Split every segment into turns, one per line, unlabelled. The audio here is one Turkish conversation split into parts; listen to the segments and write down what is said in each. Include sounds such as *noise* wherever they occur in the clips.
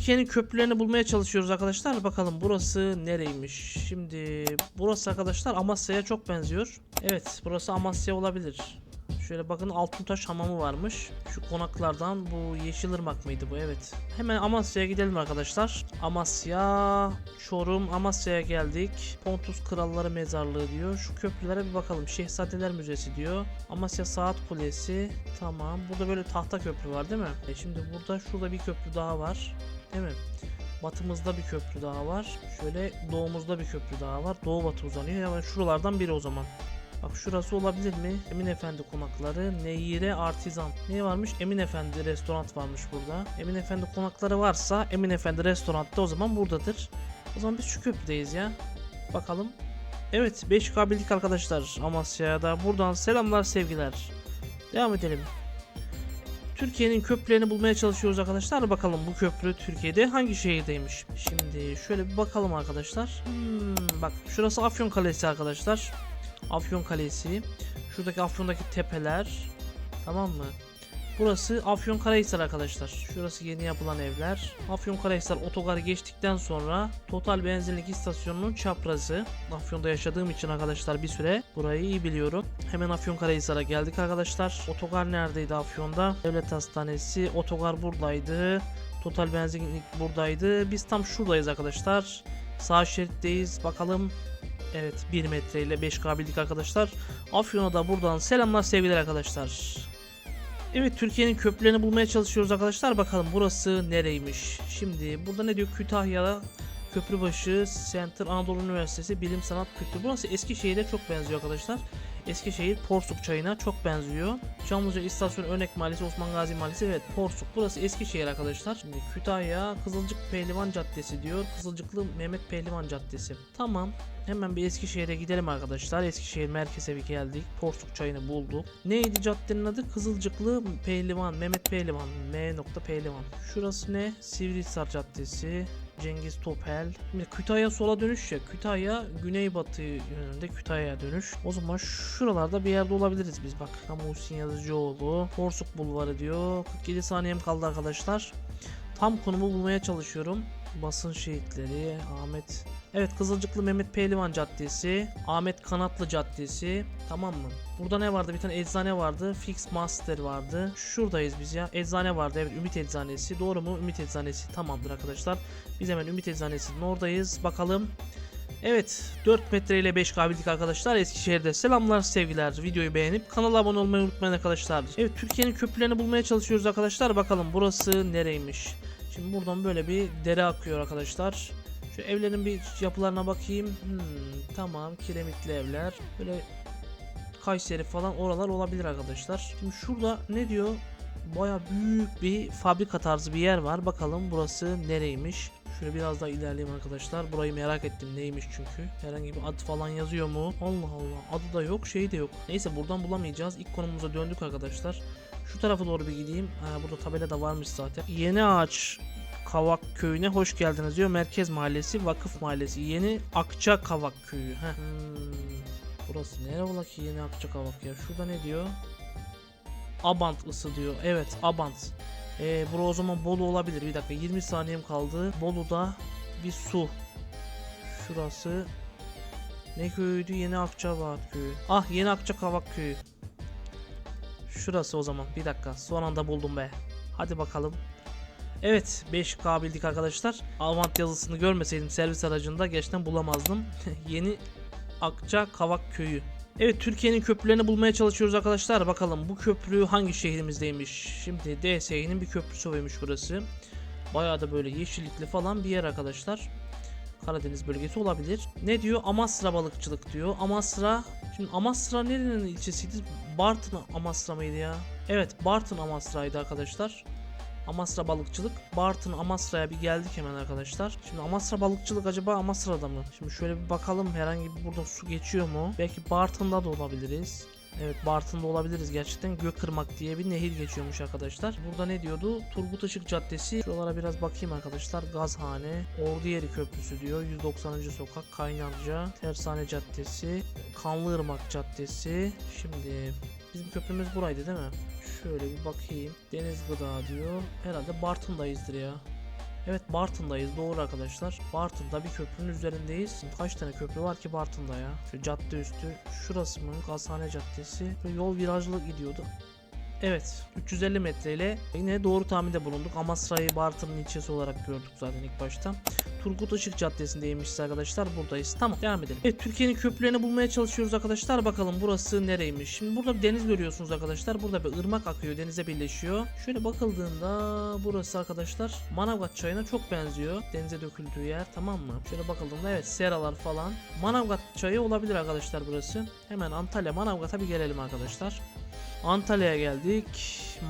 Türkiye'nin köprülerini bulmaya çalışıyoruz arkadaşlar. Bakalım burası nereymiş? Şimdi burası arkadaşlar Amasya'ya çok benziyor. Evet burası Amasya olabilir. Şöyle bakın Altıntaş hamamı varmış. Şu konaklardan bu Yeşilırmak mıydı bu? Evet. Hemen Amasya'ya gidelim arkadaşlar. Amasya, Çorum, Amasya'ya geldik. Pontus Kralları Mezarlığı diyor. Şu köprülere bir bakalım. Şehzadeler Müzesi diyor. Amasya Saat Kulesi. Tamam. Burada böyle tahta köprü var değil mi? E şimdi burada şurada bir köprü daha var. Değil mi? Batımızda bir köprü daha var. Şöyle doğumuzda bir köprü daha var. Doğu batı uzanıyor. Hemen şuralardan biri o zaman. Bak şurası olabilir mi? Emin Efendi konakları, Neyire Artizan. Ne varmış? Emin Efendi restoran varmış burada. Emin Efendi konakları varsa Emin Efendi restoran da o zaman buradadır. O zaman biz şu köprüdeyiz ya. Bakalım. Evet 5K bildik arkadaşlar Amasya'da. Buradan selamlar sevgiler. Devam edelim. Türkiye'nin köprülerini bulmaya çalışıyoruz arkadaşlar. Bakalım bu köprü Türkiye'de hangi şehirdeymiş? Şimdi şöyle bir bakalım arkadaşlar. Hmm, bak şurası Afyon Kalesi arkadaşlar. Afyon Kalesi. Şuradaki Afyon'daki tepeler. Tamam mı? Burası Afyon Karahisar arkadaşlar. Şurası yeni yapılan evler. Afyon Karahisar otogarı geçtikten sonra Total benzinlik istasyonunun çaprazı. Afyon'da yaşadığım için arkadaşlar bir süre burayı iyi biliyorum. Hemen Afyon Karahisar'a geldik arkadaşlar. Otogar neredeydi Afyon'da? Devlet Hastanesi. Otogar buradaydı. Total benzinlik buradaydı. Biz tam şuradayız arkadaşlar. Sağ şeritteyiz. Bakalım Evet 1 metre ile 5K bildik arkadaşlar. Afyon'a da buradan selamlar sevgiler arkadaşlar. Evet Türkiye'nin köprülerini bulmaya çalışıyoruz arkadaşlar. Bakalım burası nereymiş? Şimdi burada ne diyor? Kütahya Köprübaşı Center Anadolu Üniversitesi Bilim Sanat Kültür. Burası Eskişehir'e çok benziyor arkadaşlar. Eskişehir Porsuk çayına çok benziyor. Çamlıca İstasyon Örnek Mahallesi Osman Gazi Mahallesi evet Porsuk. Burası Eskişehir arkadaşlar. Şimdi Kütahya Kızılcık Pehlivan Caddesi diyor. Kızılcıklı Mehmet Pehlivan Caddesi. Tamam. Hemen bir Eskişehir'e gidelim arkadaşlar. Eskişehir merkeze bir geldik. Porsuk çayını bulduk. Neydi caddenin adı? Kızılcıklı Pehlivan. Mehmet Pehlivan. M. Pehlivan. Şurası ne? Sivrihisar Caddesi. Cengiz Topel. Şimdi Kütahya sola dönüş ya. Kütahya güneybatı yönünde Kütahya'ya dönüş. O zaman şuralarda bir yerde olabiliriz biz. Bak Muhsin Yazıcıoğlu. Porsuk Bulvarı diyor. 47 saniyem kaldı arkadaşlar. Tam konumu bulmaya çalışıyorum. Basın şehitleri, Ahmet... Evet Kızılcıklı Mehmet Pehlivan Caddesi, Ahmet Kanatlı Caddesi. Tamam mı? Burada ne vardı? Bir tane eczane vardı. Fix Master vardı. Şuradayız biz ya. Eczane vardı. Evet Ümit Eczanesi. Doğru mu? Ümit Eczanesi. Tamamdır arkadaşlar. Biz hemen Ümit Eczanesi'nin oradayız. Bakalım. Evet 4 metre ile 5 bildik arkadaşlar Eskişehir'de selamlar sevgiler videoyu beğenip kanala abone olmayı unutmayın arkadaşlar Evet Türkiye'nin köprülerini bulmaya çalışıyoruz arkadaşlar bakalım burası nereymiş Şimdi buradan böyle bir dere akıyor arkadaşlar Şu evlerin bir yapılarına bakayım hmm, Tamam kiremitli evler Böyle Kayseri falan oralar olabilir arkadaşlar Şimdi şurada ne diyor Baya büyük bir fabrika tarzı bir yer var bakalım burası nereymiş Şöyle biraz daha ilerleyeyim arkadaşlar. Burayı merak ettim neymiş çünkü. Herhangi bir ad falan yazıyor mu? Allah Allah. Adı da yok, şeyi de yok. Neyse buradan bulamayacağız. İlk konumuza döndük arkadaşlar. Şu tarafa doğru bir gideyim. Ha, burada tabela da varmış zaten. Yeni Ağaç Kavak Köyü'ne hoş geldiniz diyor. Merkez Mahallesi, Vakıf Mahallesi. Yeni Akça Kavak Köyü. Heh. Hmm. Burası nere ola ki Yeni Akça Kavak ya? Şurada ne diyor? Abant ısı diyor. Evet Abant. Ee, bura o zaman Bolu olabilir. Bir dakika 20 saniyem kaldı. Bolu'da bir su. Şurası ne köyüydü? Yeni Akçabat köyü. Ah Yeni Akçakavak köyü. Şurası o zaman. Bir dakika. Son anda buldum be. Hadi bakalım. Evet 5K bildik arkadaşlar. Avant yazısını görmeseydim servis aracında gerçekten bulamazdım. *laughs* Yeni Akça Kavak köyü. Evet Türkiye'nin köprülerini bulmaya çalışıyoruz arkadaşlar. Bakalım bu köprü hangi şehrimizdeymiş? Şimdi DSİ'nin bir köprüsü oymuş burası. Bayağı da böyle yeşillikli falan bir yer arkadaşlar. Karadeniz bölgesi olabilir. Ne diyor? Amasra balıkçılık diyor. Amasra. Şimdi Amasra nerenin ilçesiydi? Bartın Amasra mıydı ya? Evet Bartın Amasra'ydı arkadaşlar. Amasra balıkçılık. Bartın Amasra'ya bir geldik hemen arkadaşlar. Şimdi Amasra balıkçılık acaba Amasra'da mı? Şimdi şöyle bir bakalım herhangi bir burada su geçiyor mu? Belki Bartın'da da olabiliriz. Evet Bartın'da olabiliriz gerçekten. Gökırmak diye bir nehir geçiyormuş arkadaşlar. Burada ne diyordu? Turgut Işık Caddesi. Şuralara biraz bakayım arkadaşlar. Gazhane. Orduyeri Köprüsü diyor. 190. sokak. Kaynarca. Tersane Caddesi. Kanlıırmak Caddesi. Şimdi bizim köprümüz buraydı değil mi? Şöyle bir bakayım. Deniz Gıda diyor. Herhalde Bartın'dayızdır ya. Evet Bartın'dayız doğru arkadaşlar. Bartın'da bir köprünün üzerindeyiz. Kaç tane köprü var ki Bartın'da ya? Şu cadde üstü. Şurası mı? Gazhane Caddesi. Böyle yol virajlı gidiyordu. Evet 350 metre ile yine doğru tahminde bulunduk. Amasra'yı Bartın'ın ilçesi olarak gördük zaten ilk başta. Turgut Işık Caddesi'ndeymişiz arkadaşlar. Buradayız. Tamam devam edelim. Evet Türkiye'nin köprülerini bulmaya çalışıyoruz arkadaşlar. Bakalım burası nereymiş? Şimdi burada bir deniz görüyorsunuz arkadaşlar. Burada bir ırmak akıyor. Denize birleşiyor. Şöyle bakıldığında burası arkadaşlar Manavgat çayına çok benziyor. Denize döküldüğü yer tamam mı? Şöyle bakıldığında evet seralar falan. Manavgat çayı olabilir arkadaşlar burası. Hemen Antalya Manavgat'a bir gelelim arkadaşlar. Antalya'ya geldik.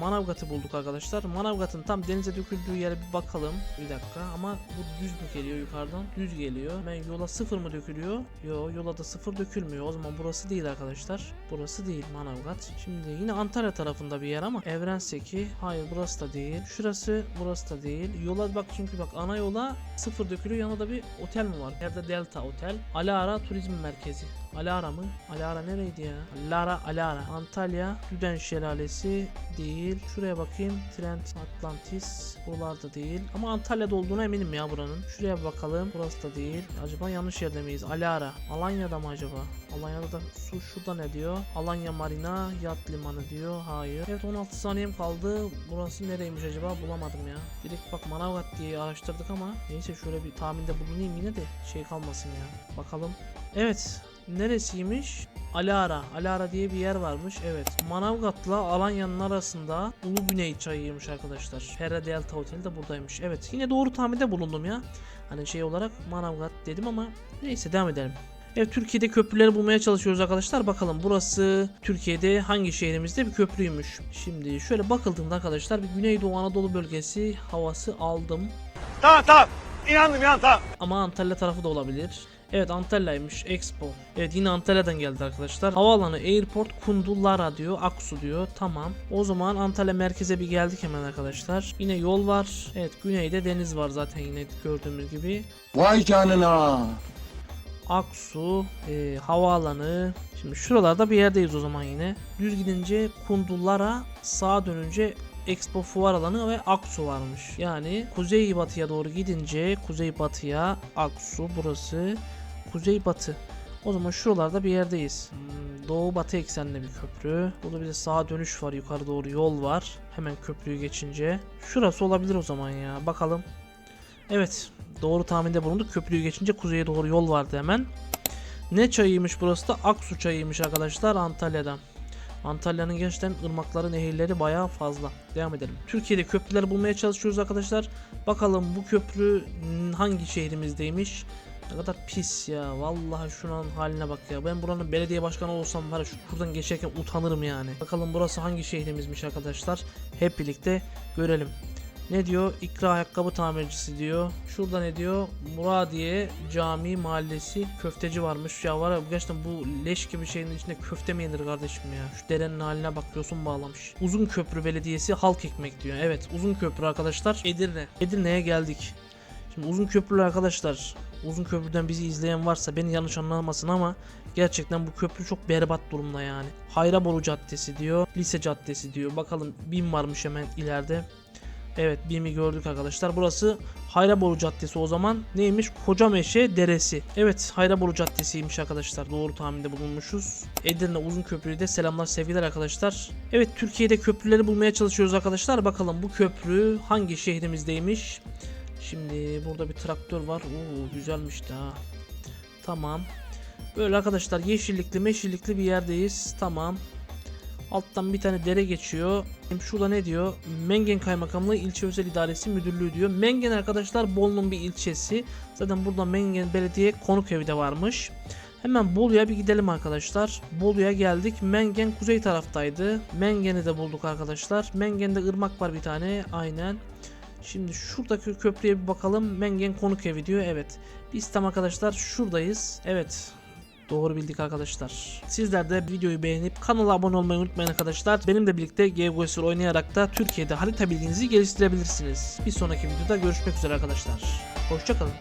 Manavgat'ı bulduk arkadaşlar. Manavgat'ın tam denize döküldüğü yere bir bakalım. Bir dakika ama bu düz mü geliyor yukarıdan? Düz geliyor. Hemen yola sıfır mı dökülüyor? Yo yola da sıfır dökülmüyor. O zaman burası değil arkadaşlar. Burası değil Manavgat. Şimdi yine Antalya tarafında bir yer ama Evrenseki. Hayır burası da değil. Şurası burası da değil. Yola bak çünkü bak ana yola sıfır dökülüyor. Yanında bir otel mi var? Yerde Delta Otel. Alara Turizm Merkezi. Alara mı? Alara nereydi ya? Alara, Alara. Antalya, Düden Şelalesi değil. Şuraya bakayım. Trent Atlantis. Buralarda değil. Ama Antalya'da olduğuna eminim ya buranın. Şuraya bakalım. Burası da değil. Acaba yanlış yerde miyiz? Alara. Alanya'da mı acaba? Alanya'da da su şurada ne diyor? Alanya Marina Yat Limanı diyor. Hayır. Evet 16 saniyem kaldı. Burası nereymiş acaba? Bulamadım ya. Direkt bak Manavgat diye araştırdık ama neyse şöyle bir tahminde bulunayım yine de şey kalmasın ya. Bakalım. Evet. Neresiymiş? Alara. Alara diye bir yer varmış. Evet. Manavgat'la Alanya'nın arasında Ulu Güney çayıymış arkadaşlar. Pera Delta Otel de buradaymış. Evet. Yine doğru tahminde bulundum ya. Hani şey olarak Manavgat dedim ama neyse devam edelim. Evet Türkiye'de köprüleri bulmaya çalışıyoruz arkadaşlar. Bakalım burası Türkiye'de hangi şehrimizde bir köprüymüş. Şimdi şöyle bakıldığında arkadaşlar bir Güneydoğu Anadolu bölgesi havası aldım.
Tamam tamam. İnandım ya tamam.
Ama Antalya tarafı da olabilir. Evet Antalya'ymış Expo. Evet yine Antalya'dan geldi arkadaşlar. Havaalanı Airport Kundu Lara diyor. Aksu diyor. Tamam. O zaman Antalya merkeze bir geldik hemen arkadaşlar. Yine yol var. Evet güneyde deniz var zaten yine gördüğümüz gibi.
Vay canına.
Aksu, e, havaalanı. Şimdi şuralarda bir yerdeyiz o zaman yine. Düz gidince Kundullara, sağa dönünce Expo Fuar alanı ve Aksu varmış. Yani kuzey batıya doğru gidince kuzey batıya Aksu burası kuzey batı. O zaman şuralarda bir yerdeyiz. Hmm, Doğu batı eksenli bir köprü. Burada bir de sağa dönüş var. Yukarı doğru yol var. Hemen köprüyü geçince. Şurası olabilir o zaman ya. Bakalım. Evet. Doğru tahminde bulunduk. Köprüyü geçince kuzeye doğru yol vardı hemen. Ne çayıymış burası da? Aksu çayıymış arkadaşlar Antalya'da. Antalya'nın gerçekten ırmakları, nehirleri bayağı fazla. Devam edelim. Türkiye'de köprüleri bulmaya çalışıyoruz arkadaşlar. Bakalım bu köprü hangi şehrimizdeymiş? Ne kadar pis ya. Vallahi şunun haline bak ya. Ben buranın belediye başkanı olsam var ya şuradan geçerken utanırım yani. Bakalım burası hangi şehrimizmiş arkadaşlar. Hep birlikte görelim. Ne diyor? İkra ayakkabı tamircisi diyor. Şurada ne diyor? Muradiye Cami Mahallesi köfteci varmış. Ya var ya gerçekten bu leş gibi şeyin içinde köfte mi yenir kardeşim ya? Şu derenin haline bak yosun bağlamış. Uzun Köprü Belediyesi halk ekmek diyor. Evet Uzun Köprü arkadaşlar. Edirne. Edirne'ye geldik. Şimdi uzun köprülü arkadaşlar uzun köprüden bizi izleyen varsa beni yanlış anlamasın ama gerçekten bu köprü çok berbat durumda yani. Hayraboru Caddesi diyor, Lise Caddesi diyor. Bakalım BİM varmış hemen ileride. Evet BİM'i gördük arkadaşlar. Burası Hayraboru Caddesi o zaman neymiş? Kocameşe Deresi. Evet Hayraboru Caddesi'ymiş arkadaşlar. Doğru tahminde bulunmuşuz. Edirne Uzun Köprü'yü de selamlar sevgiler arkadaşlar. Evet Türkiye'de köprüleri bulmaya çalışıyoruz arkadaşlar. Bakalım bu köprü hangi şehrimizdeymiş? Şimdi burada bir traktör var. Oo güzelmiş de ha. Tamam. Böyle arkadaşlar yeşillikli meşillikli bir yerdeyiz. Tamam. Alttan bir tane dere geçiyor. Şurada ne diyor? Mengen Kaymakamlığı İlçe Özel İdaresi Müdürlüğü diyor. Mengen arkadaşlar Bolu'nun bir ilçesi. Zaten burada Mengen Belediye konuk evi de varmış. Hemen Bolu'ya bir gidelim arkadaşlar. Bolu'ya geldik. Mengen kuzey taraftaydı. Mengen'i de bulduk arkadaşlar. Mengen'de ırmak var bir tane. Aynen. Şimdi şuradaki köprüye bir bakalım. Mengen konuk evi diyor. Evet. Biz tam arkadaşlar şuradayız. Evet. Doğru bildik arkadaşlar. Sizler de videoyu beğenip kanala abone olmayı unutmayın arkadaşlar. Benimle birlikte GeoGuessr oynayarak da Türkiye'de harita bilginizi geliştirebilirsiniz. Bir sonraki videoda görüşmek üzere arkadaşlar. Hoşçakalın.